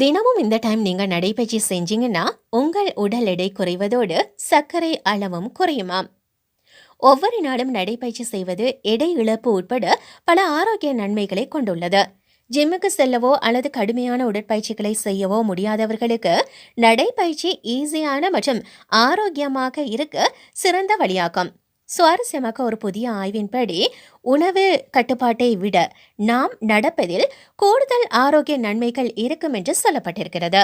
தினமும் இந்த டைம் நீங்க நடைபயிற்சி செஞ்சீங்கன்னா உங்கள் உடல் எடை குறைவதோடு சர்க்கரை அளவும் குறையுமாம் ஒவ்வொரு நாளும் நடைபயிற்சி செய்வது எடை இழப்பு உட்பட பல ஆரோக்கிய நன்மைகளை கொண்டுள்ளது. ஜிம்முக்கு செல்லவோ அல்லது கடுமையான உடற்பயிற்சிகளை செய்யவோ முடியாதவர்களுக்கு நடைப்பயிற்சி ஈஸியான மற்றும் ஆரோக்கியமாக இருக்க சிறந்த வழியாகும். சுவாரஸ்யமாக ஒரு புதிய ஆய்வின்படி உணவு கட்டுப்பாட்டை விட நாம் நடப்பதில் கூடுதல் ஆரோக்கிய நன்மைகள் இருக்கும் என்று சொல்லப்பட்டிருக்கிறது.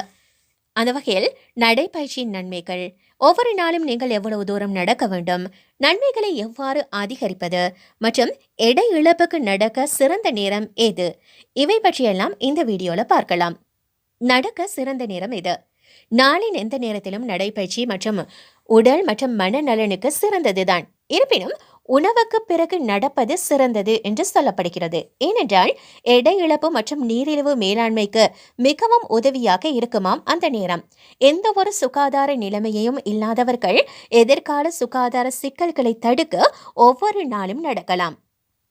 அந்த வகையில் நடைப்பயிற்சியின் நன்மைகள் ஒவ்வொரு நாளும் நீங்கள் எவ்வளவு தூரம் நடக்க வேண்டும் நன்மைகளை எவ்வாறு அதிகரிப்பது மற்றும் எடை இழப்புக்கு நடக்க சிறந்த நேரம் எது இவை பற்றியெல்லாம் இந்த வீடியோவில் பார்க்கலாம். நடக்க சிறந்த நேரம் எது நாளின் எந்த நேரத்திலும் நடைப்பயிற்சி மற்றும் உடல் மற்றும் மனநலனுக்கு சிறந்ததுதான். இருப்பினும் உணவுக்கு பிறகு நடப்பது சிறந்தது என்று சொல்லப்படுகிறது. ஏனென்றால் எடை இழப்பு மற்றும் நீரிழிவு மேலாண்மைக்கு மிகவும் உதவியாக இருக்குமாம் அந்த நேரம். எந்த ஒரு சுகாதார நிலைமையையும் இல்லாதவர்கள் எதிர்கால சுகாதார சிக்கல்களை தடுக்க ஒவ்வொரு நாளும் நடக்கலாம்.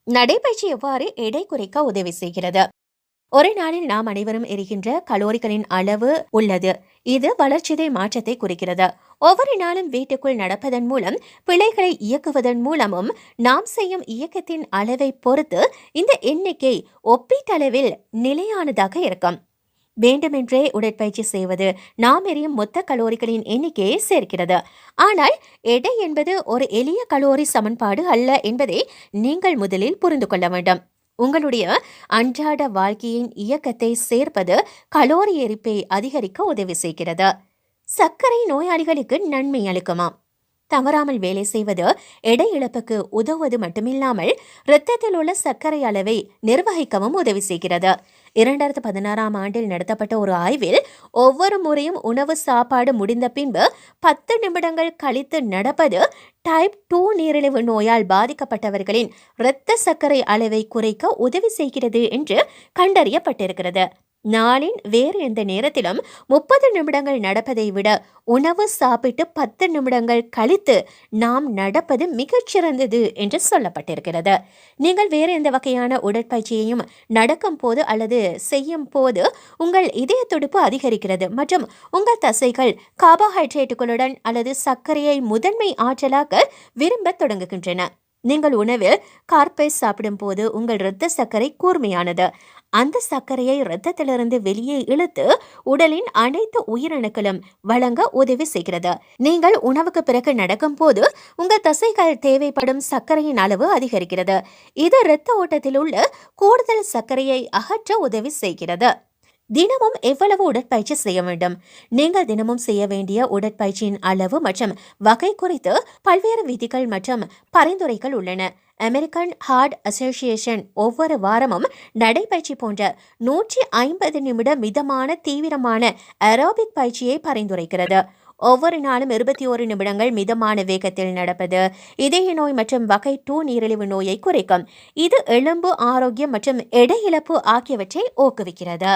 நடைபயிற்சி எவ்வாறு எடை குறைக்க உதவி செய்கிறது? ஒரு நாளில் நாம் அனைவரும் எரிகின்ற கலோரிகளின் அளவு உள்ளது. இது வளர்ச்சிதை மாற்றத்தை குறிக்கிறது. ஒவ்வொரு நாளும் வீட்டுக்குள் நடப்பதன் மூலம் பிழைகளை இயக்குவதன் மூலமும் நாம் செய்யும் இயக்கத்தின் அளவை பொறுத்து இந்த எண்ணிக்கை ஒப்பீட்டளவில் நிலையானதாக இருக்கும். வேண்டுமென்றே உடற்பயிற்சி செய்வது நாம் எரியும் மொத்த கலோரிகளின் எண்ணிக்கையை சேர்க்கிறது. ஆனால் எடை என்பது ஒரு எளிய கலோரி சமன்பாடு அல்ல என்பதை நீங்கள் முதலில் புரிந்து கொள்ள வேண்டும். உங்களுடைய அன்றாட வாழ்க்கையின் இயக்கத்தை சேர்ப்பது கலோரி எரிப்பை அதிகரிக்க உதவி செய்கிறது. சர்க்கரை நோயாளிகளுக்கு நன்மை அளிக்குமாம். தவறாமல் வேலை செய்வது எடை இழப்புக்கு உதவுவது மட்டுமில்லாமல் இரத்தத்தில் உள்ள சர்க்கரை அளவை நிர்வகிக்கவும் உதவி செய்கிறது. இரண்டாயிரத்து பதினாறாம் ஆண்டில் நடத்தப்பட்ட ஒரு ஆய்வில் ஒவ்வொரு முறையும் உணவு சாப்பாடு முடிந்த பின்பு பத்து நிமிடங்கள் கழித்து நடப்பது டைப் டூ நீரிழிவு நோயால் பாதிக்கப்பட்டவர்களின் இரத்த சர்க்கரை அளவை குறைக்க உதவி செய்கிறது என்று கண்டறியப்பட்டிருக்கிறது. நாளின் வேறு எந்த நேரத்திலும் முப்பது நிமிடங்கள் நடப்பதை விட உணவு சாப்பிட்டு பத்து நிமிடங்கள் கழித்து நாம் நடப்பது மிகச்சிறந்தது என்று சொல்லப்பட்டிருக்கிறது. நீங்கள் வேறு எந்த வகையான உடற்பயிற்சியையும் நடக்கும் போது அல்லது செய்யும் போது உங்கள் இதய துடிப்பு அதிகரிக்கிறது மற்றும் உங்கள் தசைகள் கார்போஹைட்ரேட்டுகளுடன் அல்லது சர்க்கரையை முதன்மை ஆற்றலாக விரும்பத் தொடங்குகின்றன. நீங்கள் உணவில் கார்பேஸ் சாப்பிடும்போது உங்கள் இரத்த சர்க்கரை கூர்மையானது. அந்த சர்க்கரையை இரத்தத்திலிருந்து வெளியே இழுத்து உடலின் அனைத்து உயிரணுக்களும் வழங்க உதவி செய்கிறது. நீங்கள் உணவுக்கு பிறகு நடக்கும் போது உங்கள் தசைகள் தேவைப்படும் சர்க்கரையின் அளவு அதிகரிக்கிறது. இது இரத்த ஓட்டத்தில் உள்ள கூடுதல் சர்க்கரையை அகற்ற உதவி செய்கிறது. தினமும் எவ்வளவு உடற்பயிற்சி செய்ய வேண்டும்? நீங்கள் தினமும் செய்ய வேண்டிய உடற்பயிற்சியின் அளவு மற்றும் வகை குறித்து பல்வேறு விதிகள் மற்றும் பரிந்துரைகள் உள்ளன. அமெரிக்கன் ஹார்ட் அசோசியேஷன் ஒவ்வொரு வாரமும் நடைப்பயிற்சி போன்ற நூற்றி ஐம்பது நிமிட மிதமான தீவிரமான அரோபிக் பயிற்சியை பரிந்துரைக்கிறது. ஒவ்வொரு நாளும் இருபத்தி ஒரு நிமிடங்கள் மிதமான வேகத்தில் நடப்பது இதய நோய் மற்றும் வகை டூ நீரிழிவு நோயை குறைக்கும். இது எலும்பு ஆரோக்கியம் மற்றும் எடை இழப்பு ஆகியவற்றை ஊக்குவிக்கிறது.